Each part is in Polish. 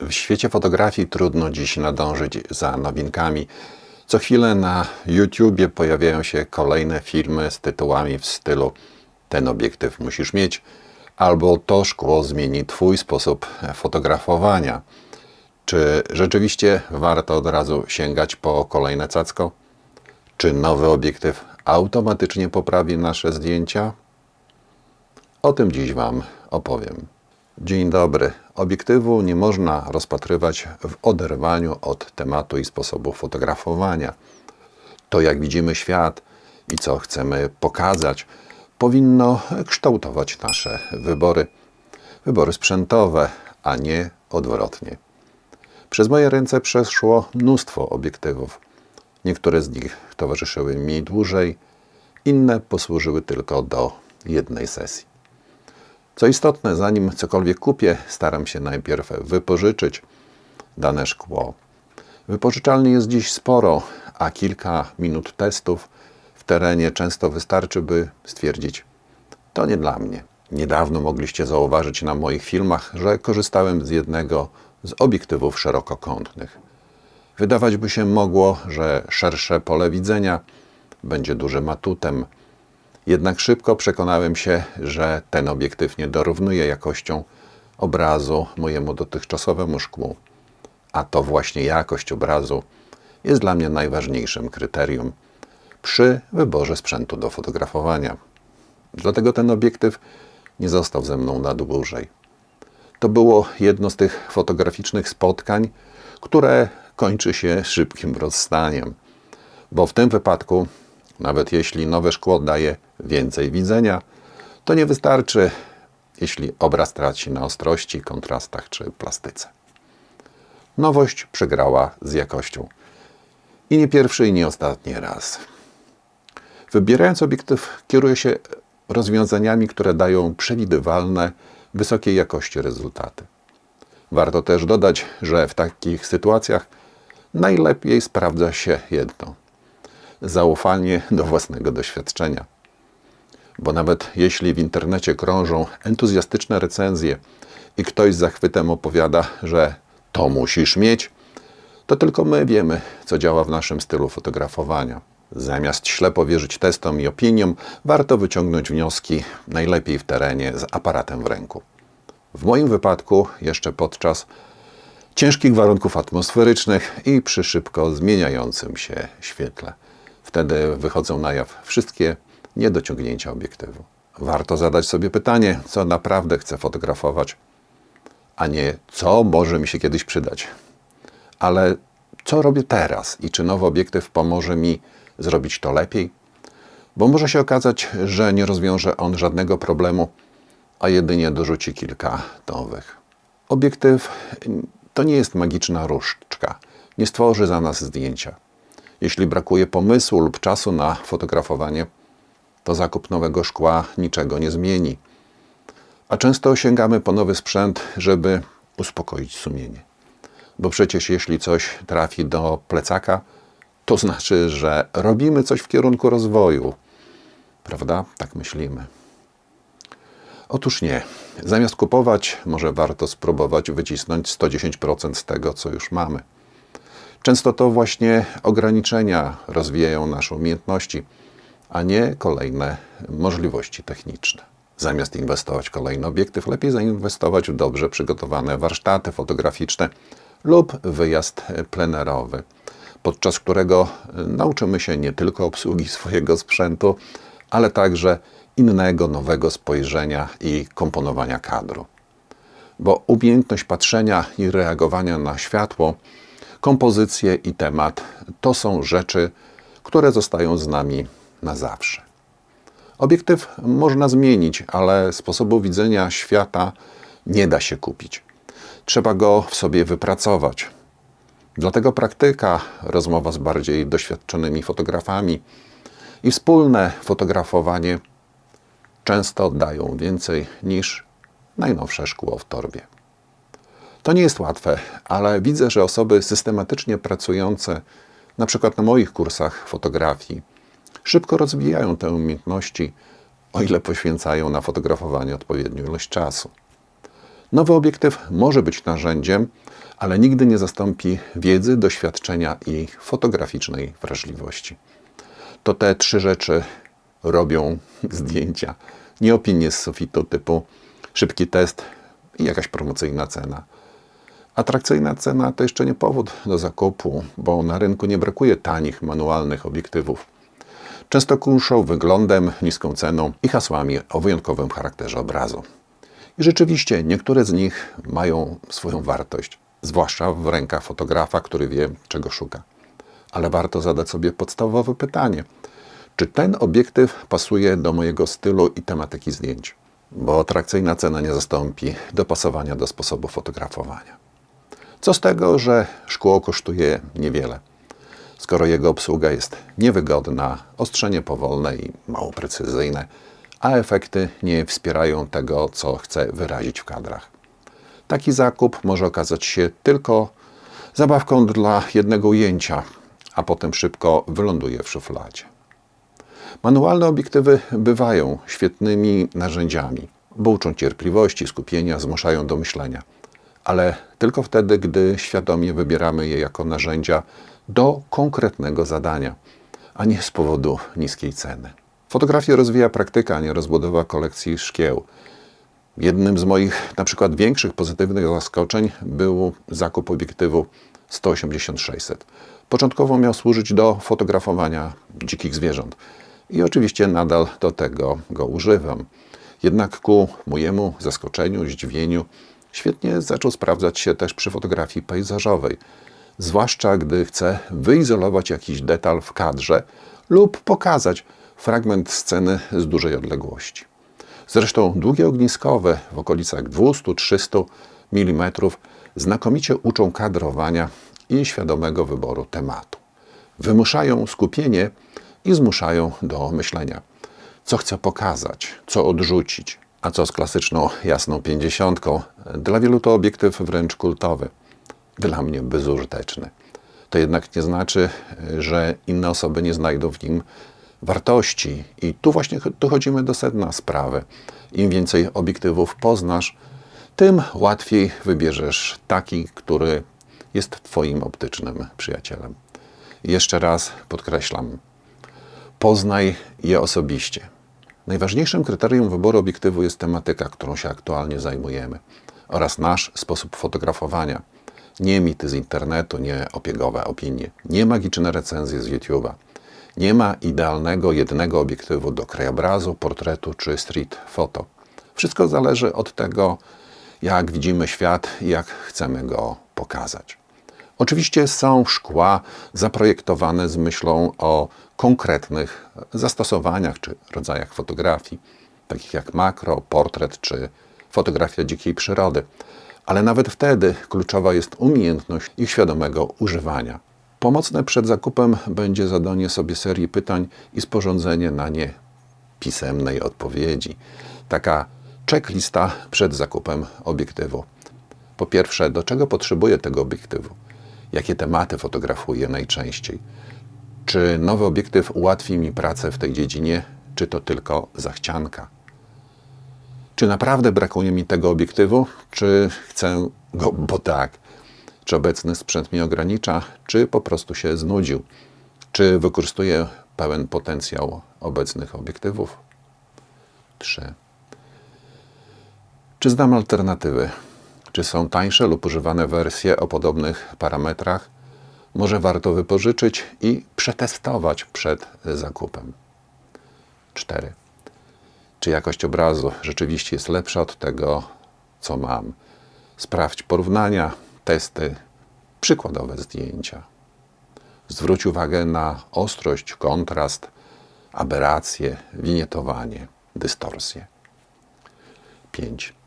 W świecie fotografii trudno dziś nadążyć za nowinkami. Co chwilę na YouTubie pojawiają się kolejne filmy z tytułami w stylu Ten obiektyw musisz mieć, albo To szkło zmieni Twój sposób fotografowania. Czy rzeczywiście warto od razu sięgać po kolejne cacko? Czy nowy obiektyw automatycznie poprawi nasze zdjęcia? O tym dziś Wam opowiem. Dzień dobry. Obiektywu nie można rozpatrywać w oderwaniu od tematu i sposobu fotografowania. To, jak widzimy świat i co chcemy pokazać, powinno kształtować nasze wybory. Wybory sprzętowe, a nie odwrotnie. Przez moje ręce przeszło mnóstwo obiektywów. Niektóre z nich towarzyszyły mi dłużej, inne posłużyły tylko do jednej sesji. Co istotne, zanim cokolwiek kupię, staram się najpierw wypożyczyć dane szkło. Wypożyczalni jest dziś sporo, a kilka minut testów w terenie często wystarczy, by stwierdzić, to nie dla mnie. Niedawno mogliście zauważyć na moich filmach, że korzystałem z jednego z obiektywów szerokokątnych. Wydawać by się mogło, że szersze pole widzenia będzie dużym atutem, jednak szybko przekonałem się, że ten obiektyw nie dorównuje jakością obrazu mojemu dotychczasowemu szkłu. A to właśnie jakość obrazu jest dla mnie najważniejszym kryterium przy wyborze sprzętu do fotografowania. Dlatego ten obiektyw nie został ze mną na dłużej. To było jedno z tych fotograficznych spotkań, które kończy się szybkim rozstaniem, bo w tym wypadku nawet jeśli nowe szkło daje więcej widzenia, to nie wystarczy, jeśli obraz traci na ostrości, kontrastach czy plastyce. Nowość przegrała z jakością. I nie pierwszy, i nie ostatni raz. Wybierając obiektyw, kieruję się rozwiązaniami, które dają przewidywalne, wysokiej jakości rezultaty. Warto też dodać, że w takich sytuacjach najlepiej sprawdza się jedno – zaufanie do własnego doświadczenia. Bo nawet jeśli w internecie krążą entuzjastyczne recenzje i ktoś z zachwytem opowiada, że to musisz mieć, to tylko my wiemy, co działa w naszym stylu fotografowania. Zamiast ślepo wierzyć testom i opiniom, warto wyciągnąć wnioski najlepiej w terenie z aparatem w ręku. W moim wypadku jeszcze podczas ciężkich warunków atmosferycznych i przy szybko zmieniającym się świetle. Wtedy wychodzą na jaw wszystkie niedociągnięcia obiektywu. Warto zadać sobie pytanie, co naprawdę chcę fotografować, a nie co może mi się kiedyś przydać. Ale co robię teraz i czy nowy obiektyw pomoże mi zrobić to lepiej? Bo może się okazać, że nie rozwiąże on żadnego problemu, a jedynie dorzuci kilka nowych. Obiektyw to nie jest magiczna różdżka, nie stworzy za nas zdjęcia. Jeśli brakuje pomysłu lub czasu na fotografowanie, to zakup nowego szkła niczego nie zmieni. A często sięgamy po nowy sprzęt, żeby uspokoić sumienie. Bo przecież jeśli coś trafi do plecaka, to znaczy, że robimy coś w kierunku rozwoju. Prawda? Tak myślimy. Otóż nie. Zamiast kupować, może warto spróbować wycisnąć 110% z tego, co już mamy. Często to właśnie ograniczenia rozwijają nasze umiejętności, a nie kolejne możliwości techniczne. Zamiast inwestować w kolejny obiektyw, lepiej zainwestować w dobrze przygotowane warsztaty fotograficzne lub wyjazd plenerowy, podczas którego nauczymy się nie tylko obsługi swojego sprzętu, ale także innego, nowego spojrzenia i komponowania kadru. Bo umiejętność patrzenia i reagowania na światło kompozycje i temat to są rzeczy, które zostają z nami na zawsze. Obiektyw można zmienić, ale sposobu widzenia świata nie da się kupić. Trzeba go w sobie wypracować. Dlatego praktyka, rozmowa z bardziej doświadczonymi fotografami i wspólne fotografowanie często dają więcej niż najnowsze szkło w torbie. To nie jest łatwe, ale widzę, że osoby systematycznie pracujące, na przykład na moich kursach fotografii, szybko rozwijają te umiejętności, o ile poświęcają na fotografowanie odpowiednią ilość czasu. Nowy obiektyw może być narzędziem, ale nigdy nie zastąpi wiedzy, doświadczenia i fotograficznej wrażliwości. To te trzy rzeczy robią zdjęcia, nie opinie z sufitu typu szybki test i jakaś promocyjna cena. Atrakcyjna cena to jeszcze nie powód do zakupu, bo na rynku nie brakuje tanich, manualnych obiektywów. Często kuszą wyglądem, niską ceną i hasłami o wyjątkowym charakterze obrazu. I rzeczywiście niektóre z nich mają swoją wartość, zwłaszcza w rękach fotografa, który wie, czego szuka. Ale warto zadać sobie podstawowe pytanie: czy ten obiektyw pasuje do mojego stylu i tematyki zdjęć? Bo atrakcyjna cena nie zastąpi dopasowania do sposobu fotografowania. Co z tego, że szkło kosztuje niewiele, skoro jego obsługa jest niewygodna, ostrzenie powolne i mało precyzyjne, a efekty nie wspierają tego, co chcę wyrazić w kadrach. Taki zakup może okazać się tylko zabawką dla jednego ujęcia, a potem szybko wyląduje w szufladzie. Manualne obiektywy bywają świetnymi narzędziami, bo uczą cierpliwości, skupienia, zmuszają do myślenia, ale tylko wtedy, gdy świadomie wybieramy je jako narzędzia do konkretnego zadania, a nie z powodu niskiej ceny. Fotografię rozwija praktyka, a nie rozbudowa kolekcji szkieł. Jednym z moich na przykład większych pozytywnych zaskoczeń był zakup obiektywu 180-600. Początkowo miał służyć do fotografowania dzikich zwierząt i oczywiście nadal do tego go używam. Jednak ku mojemu zaskoczeniu, zdziwieniu, świetnie zaczął sprawdzać się też przy fotografii pejzażowej, zwłaszcza gdy chcę wyizolować jakiś detal w kadrze lub pokazać fragment sceny z dużej odległości. Zresztą długie ogniskowe w okolicach 200-300 mm znakomicie uczą kadrowania i świadomego wyboru tematu. Wymuszają skupienie i zmuszają do myślenia. Co chcę pokazać, co odrzucić, a co z klasyczną jasną pięćdziesiątką. Dla wielu to obiektyw wręcz kultowy, dla mnie bezużyteczny. To jednak nie znaczy, że inne osoby nie znajdą w nim wartości. I tu właśnie dochodzimy do sedna sprawy. Im więcej obiektywów poznasz, tym łatwiej wybierzesz taki, który jest Twoim optycznym przyjacielem. Jeszcze raz podkreślam, poznaj je osobiście. Najważniejszym kryterium wyboru obiektywu jest tematyka, którą się aktualnie zajmujemy oraz nasz sposób fotografowania. Nie mity z internetu, nie opiegowe opinie, nie magiczne recenzje z YouTube'a. Nie ma idealnego jednego obiektywu do krajobrazu, portretu czy street foto. Wszystko zależy od tego, jak widzimy świat i jak chcemy go pokazać. Oczywiście są szkła zaprojektowane z myślą o konkretnych zastosowaniach czy rodzajach fotografii, takich jak makro, portret czy fotografia dzikiej przyrody. Ale nawet wtedy kluczowa jest umiejętność ich świadomego używania. Pomocne przed zakupem będzie zadanie sobie serii pytań i sporządzenie na nie pisemnej odpowiedzi. Taka checklista przed zakupem obiektywu. Po pierwsze, do czego potrzebuję tego obiektywu? Jakie tematy fotografuję najczęściej? Czy nowy obiektyw ułatwi mi pracę w tej dziedzinie, czy to tylko zachcianka? Czy naprawdę brakuje mi tego obiektywu, czy chcę go, bo tak? Czy obecny sprzęt mnie ogranicza, czy po prostu się znudził? Czy wykorzystuję pełen potencjał obecnych obiektywów? 3. Czy znam alternatywy? Czy są tańsze lub używane wersje o podobnych parametrach? Może warto wypożyczyć i przetestować przed zakupem. 4. Czy jakość obrazu rzeczywiście jest lepsza od tego, co mam? Sprawdź porównania, testy, przykładowe zdjęcia. Zwróć uwagę na ostrość, kontrast, aberracje, winietowanie, dystorsję. 5.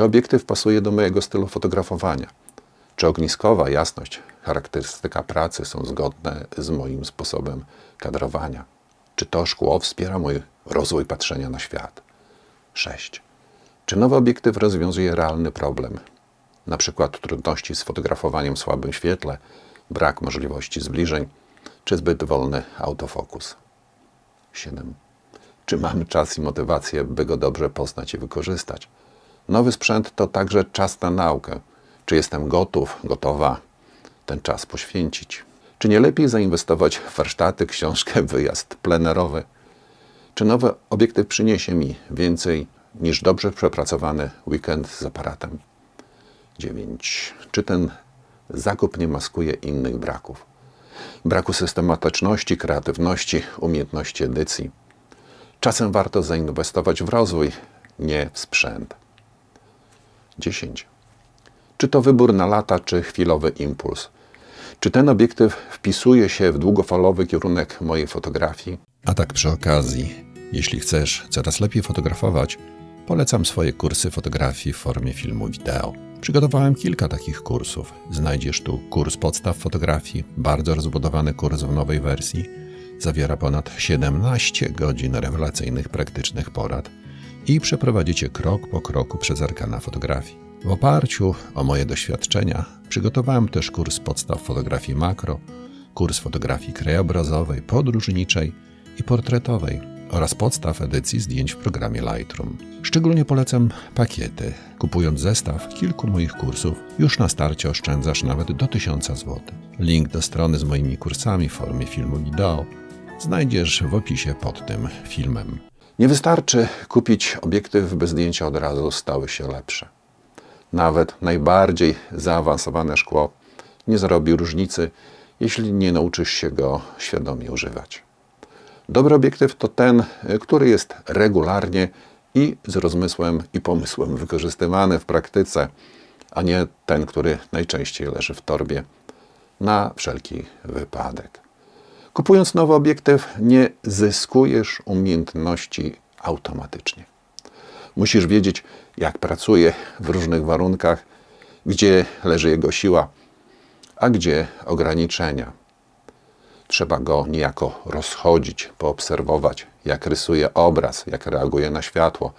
Czy obiektyw pasuje do mojego stylu fotografowania? Czy ogniskowa jasność, charakterystyka pracy są zgodne z moim sposobem kadrowania? Czy to szkło wspiera mój rozwój patrzenia na świat? 6. Czy nowy obiektyw rozwiązuje realny problem? Na przykład trudności z fotografowaniem w słabym świetle, brak możliwości zbliżeń, czy zbyt wolny autofokus? 7. Czy mam czas i motywację, by go dobrze poznać i wykorzystać? Nowy sprzęt to także czas na naukę. Czy jestem gotów, gotowa ten czas poświęcić? Czy nie lepiej zainwestować w warsztaty, książkę, wyjazd plenerowy? Czy nowy obiektyw przyniesie mi więcej niż dobrze przepracowany weekend z aparatem? 9. Czy ten zakup nie maskuje innych braków? Braku systematyczności, kreatywności, umiejętności edycji. Czasem warto zainwestować w rozwój, nie w sprzęt. 10. Czy to wybór na lata, czy chwilowy impuls? Czy ten obiektyw wpisuje się w długofalowy kierunek mojej fotografii? A tak przy okazji, jeśli chcesz coraz lepiej fotografować, polecam swoje kursy fotografii w formie filmu wideo. Przygotowałem kilka takich kursów. Znajdziesz tu kurs podstaw fotografii, bardzo rozbudowany kurs w nowej wersji. Zawiera ponad 17 godzin rewelacyjnych praktycznych porad i przeprowadzicie krok po kroku przez arkana fotografii. W oparciu o moje doświadczenia przygotowałem też kurs podstaw fotografii makro, kurs fotografii krajobrazowej, podróżniczej i portretowej oraz podstaw edycji zdjęć w programie Lightroom. Szczególnie polecam pakiety. Kupując zestaw kilku moich kursów, już na starcie oszczędzasz nawet do 1000 zł. Link do strony z moimi kursami w formie filmu wideo znajdziesz w opisie pod tym filmem. Nie wystarczy kupić obiektyw, by zdjęcia od razu stały się lepsze. Nawet najbardziej zaawansowane szkło nie zrobi różnicy, jeśli nie nauczysz się go świadomie używać. Dobry obiektyw to ten, który jest regularnie i z rozmysłem i pomysłem wykorzystywany w praktyce, a nie ten, który najczęściej leży w torbie na wszelki wypadek. Kupując nowy obiektyw, nie zyskujesz umiejętności automatycznie. Musisz wiedzieć, jak pracuje w różnych warunkach, gdzie leży jego siła, a gdzie ograniczenia. Trzeba go niejako rozchodzić, poobserwować, jak rysuje obraz, jak reaguje na światło,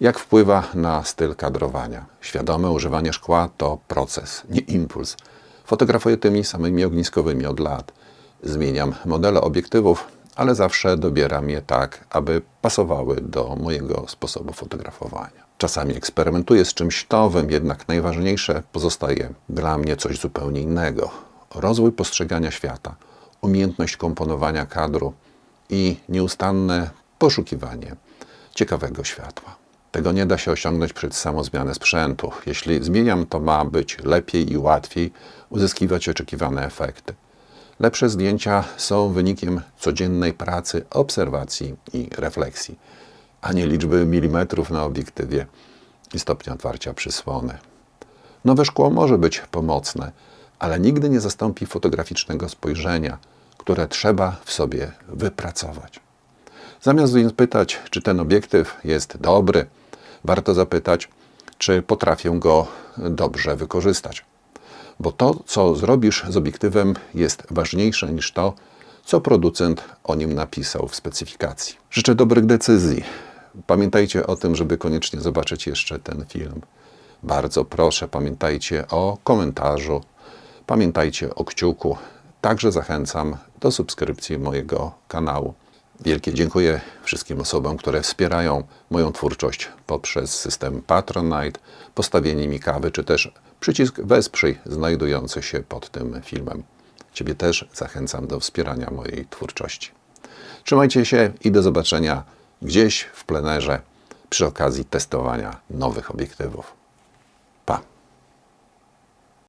jak wpływa na styl kadrowania. Świadome używanie szkła to proces, nie impuls. Fotografuję tymi samymi ogniskowymi od lat. Zmieniam modele obiektywów, ale zawsze dobieram je tak, aby pasowały do mojego sposobu fotografowania. Czasami eksperymentuję z czymś nowym, jednak najważniejsze pozostaje dla mnie coś zupełnie innego. Rozwój postrzegania świata, umiejętność komponowania kadru i nieustanne poszukiwanie ciekawego światła. Tego nie da się osiągnąć przez samą zmianę sprzętu. Jeśli zmieniam, to ma być lepiej i łatwiej uzyskiwać oczekiwane efekty. Lepsze zdjęcia są wynikiem codziennej pracy, obserwacji i refleksji, a nie liczby milimetrów na obiektywie i stopnia otwarcia przysłony. Nowe szkło może być pomocne, ale nigdy nie zastąpi fotograficznego spojrzenia, które trzeba w sobie wypracować. Zamiast więc pytać, czy ten obiektyw jest dobry, warto zapytać, czy potrafię go dobrze wykorzystać bo to, co zrobisz z obiektywem, jest ważniejsze niż to, co producent o nim napisał w specyfikacji. Życzę dobrych decyzji. Pamiętajcie o tym, żeby koniecznie zobaczyć jeszcze ten film. Bardzo proszę, pamiętajcie o komentarzu, pamiętajcie o kciuku. Także zachęcam do subskrypcji mojego kanału. Wielkie dziękuję wszystkim osobom, które wspierają moją twórczość poprzez system Patronite, postawienie mi kawy, czy też przycisk Wesprzyj znajdujący się pod tym filmem. Ciebie też zachęcam do wspierania mojej twórczości. Trzymajcie się i do zobaczenia gdzieś w plenerze przy okazji testowania nowych obiektywów.